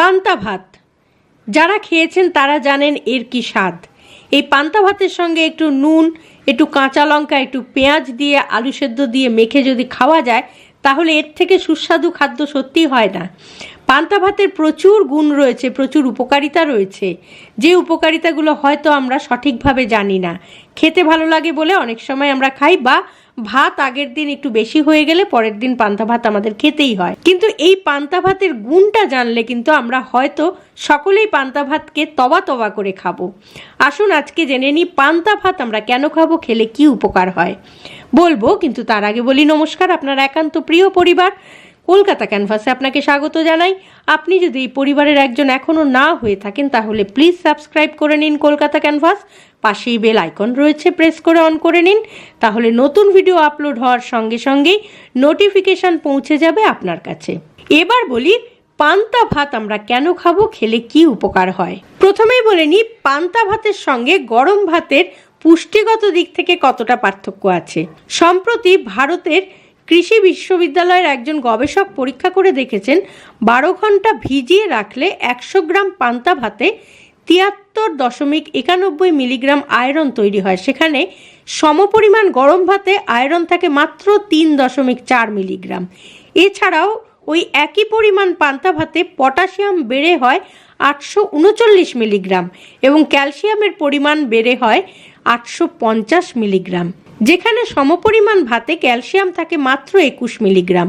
পান্তা ভাত। যারা খেয়েছেন তারা জানেন এর কি স্বাদ। এই পান্তা ভাতের সঙ্গে একটু নুন, একটু কাঁচা লঙ্কা, একটু পেঁয়াজ দিয়ে আলু সেদ্ধ দিয়ে মেখে যদি খাওয়া যায়, তাহলে এর থেকে সুস্বাদু খাদ্য সত্যিই হয় না। পান্তা ভাতের প্রচুর গুণ রয়েছে, প্রচুর উপকারিতা রয়েছে। যে উপকারিতাগুলো হয়তো আমরা সঠিকভাবে জানি না। খেতে ভালো লাগে বলে অনেক সময় আমরা খাই বা ভাত আগের দিন একটু বেশি হয়ে গেলে পরের দিন পান্তা ভাত আমাদের খেতেই হয়। কিন্তু এই পান্তা ভাতের গুণটা জানলে কিন্তু আমরা হয়তো সকলেই পান্তা ভাতকে তবা তবা করে খাব। আসুন আজকে জেনে নিই পান্তা ভাত আমরা কেন খাব, খেলে কি উপকার হয়। বলব, কিন্তু তার আগে বলি নমস্কার, আপনার একান্ত প্রিয় পরিবার। কলকাতা ক্যানভাসে আপনাকে স্বাগত জানাই। আপনি যদি এই পরিবারের একজন এখনও না হয়ে থাকেন, তাহলে প্লিজ সাবস্ক্রাইব করে নিন কলকাতা ক্যানভাস। পাশেই বেল আইকন রয়েছে, প্রেস করে অন করে নিন। তাহলে নতুন ভিডিও আপলোড হওয়ার সঙ্গে সঙ্গেই নোটিফিকেশন পৌঁছে যাবে আপনার কাছে। এবার বলি, পান্তা ভাত আমরা কেন খাব, খেলে কি উপকার হয়? প্রথমেই বলে নিই, পান্তা ভাতের সঙ্গে গরম ভাতের পুষ্টিগত দিক থেকে কতটা পার্থক্য আছে? সম্প্রতি ভারতের কৃষি বিশ্ববিদ্যালয়ের একজন গবেষক পরীক্ষা করে দেখেছেন, বারো ঘণ্টা ভিজিয়ে রাখলে একশো গ্রাম পান্তা ভাতে তিয়াত্তর দশমিক একানব্বই মিলিগ্রাম আয়রন তৈরি হয়। সেখানে সমপরিমাণ গরম ভাতে আয়রন থাকে মাত্র তিন দশমিক চার মিলিগ্রাম। এছাড়াও ওই একই পরিমাণ পান্তা ভাতে পটাশিয়াম বেড়ে হয় আটশো উনচল্লিশ মিলিগ্রাম এবং ক্যালসিয়ামের পরিমাণ বেড়ে হয় আটশো পঞ্চাশ মিলিগ্রাম। যেখানে সমপরিমাণ ভাতে ক্যালসিয়াম থাকে মাত্র একুশ মিলিগ্রাম।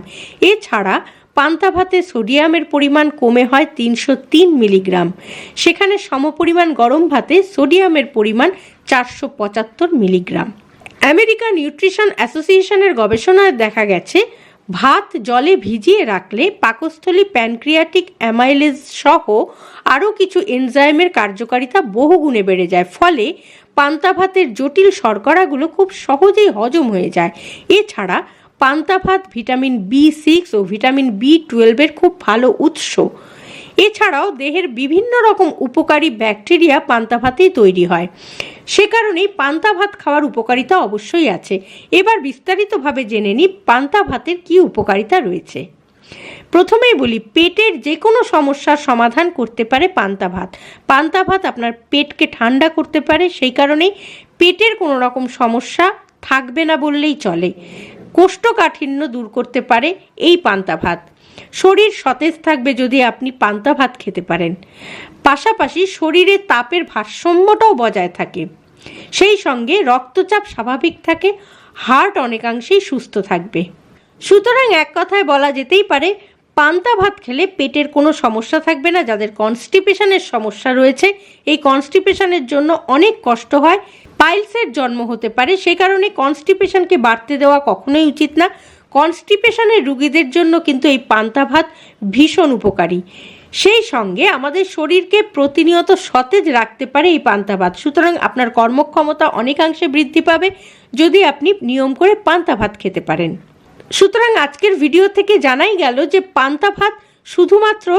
এছাড়া পান্তা ভাতে সোডিয়ামের পরিমাণ কমে হয় তিনশো তিন মিলিগ্রাম। সেখানে সমপরিমাণ গরম ভাতে সোডিয়ামের পরিমাণ চারশো পঁচাত্তর মিলিগ্রাম। আমেরিকান নিউট্রিশন অ্যাসোসিয়েশনের গবেষণায় দেখা গেছে ভাত জলে ভিজিয়ে রাখলে পাকস্থলী, প্যানক্রিয়াটিক, অ্যামাইলেজ সহ আরও কিছু এনজাইমের কার্যকারিতা বহুগুণে বেড়ে যায়। ফলে পান্তা ভাতের জটিল শর্করাগুলো খুব সহজেই হজম হয়ে যায়। এছাড়া পান্তা ভাত ভিটামিন বি সিক্স ও ভিটামিন বি টুয়েলভের খুব ভালো উৎস। এছাড়াও দেহের বিভিন্ন রকম উপকারী ব্যাকটেরিয়া পান্তা ভাতেই তৈরি হয়। সে কারণেই পান্তা ভাত খাওয়ার উপকারিতা অবশ্যই আছে। এবার বিস্তারিতভাবে জেনে নিই পান্তা ভাতের কি উপকারিতা রয়েছে। প্রথমেই বলি, পেটের যে কোনো সমস্যার সমাধান করতে পারে পান্তা ভাত। পান্তা ভাত আপনার পেটকে ঠান্ডা করতে পারে, সেই কারণেই পেটের কোনো রকম সমস্যা থাকবে না বললেই চলে। কোষ্ঠকাঠিন্য দূর করতে পারে এই পান্তা ভাত। শরীর সতেজ থাকবে যদি আপনি পান্তা ভাত খেতে পারেন। পাশাপাশি শরীরে তাপের ভারসাম্যটাও বজায় থাকে। সেই সঙ্গে রক্তচাপ স্বাভাবিক থাকে, হার্ট অনেকাংশেই সুস্থ থাকবে। সুতরাং এক কথায় বলা যেতেই পারে, পান্তা ভাত খেলে পেটের কোনো সমস্যা থাকবে না, যাদের কনস্টিপেশনের সমস্যা রয়েছে। এই কনস্টিপেশনের জন্য অনেক কষ্ট হয়। পাইলসের জন্ম হতে পারে, সে কারণে কনস্টিপেশনকে বাড়তে দেওয়া কখনোই উচিত না। কনস্টিপেশনের রুগীদের জন্য কিন্তু এই পান্তা ভাত ভীষণ উপকারী। সেই সঙ্গে আমাদের শরীরকে প্রতিনিয়ত সতেজ রাখতে পারে এই পান্তা ভাত সুতরাং আপনার কর্মক্ষমতা অনেকাংশে বৃদ্ধি পাবে যদি আপনি নিয়ম করে পান্তা ভাত খেতে পারেন। সুতরাং আজকের ভিডিও থেকে জানাই গেল যে পান্তা ভাত শুধুমাত্র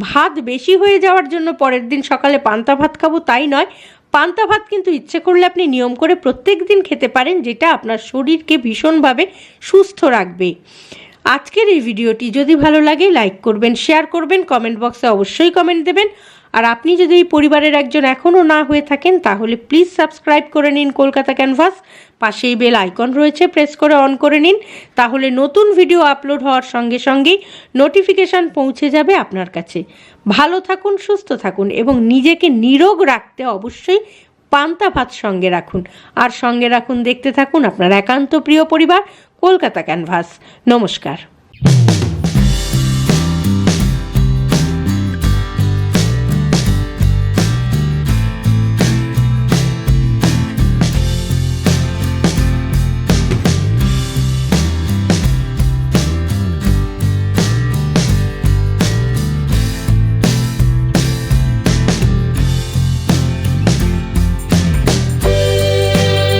ভাত বেশি হয়ে যাওয়ার জন্য পরের দিন সকালে পান্তা ভাত খাব তাই নয় পান্তা ভাত কিন্তু ইচ্ছে করলে আপনি নিয়ম করে প্রত্যেক দিন খেতে পারেন, যেটা আপনার শরীরকে ভীষণভাবে সুস্থ রাখবে। আজকের এই ভিডিওটি যদি ভালো লাগে, লাইক করবেন, শেয়ার করবেন কমেন্ট বক্সে অবশ্যই কমেন্ট দেবেন। আর আপনি যদি এই পরিবারের একজন এখনও না হয়ে থাকেন, তাহলে প্লিজ সাবস্ক্রাইব করে নিন কলকাতা ক্যানভাস পাশেই বেল আইকন রয়েছে প্রেস করে অন করে নিন। তাহলে নতুন ভিডিও আপলোড হওয়ার সঙ্গে সঙ্গেই নোটিফিকেশান পৌঁছে যাবে আপনার কাছে। ভালো থাকুন, সুস্থ থাকুন এবং নিজেকে নিরোগ রাখতে অবশ্যই পান্তা ভাত সঙ্গে রাখুন। আর সঙ্গে রাখুন, দেখতে থাকুন আপনার একান্ত প্রিয় পরিবার। কলকাতা ক্যানভাস। নমস্কার।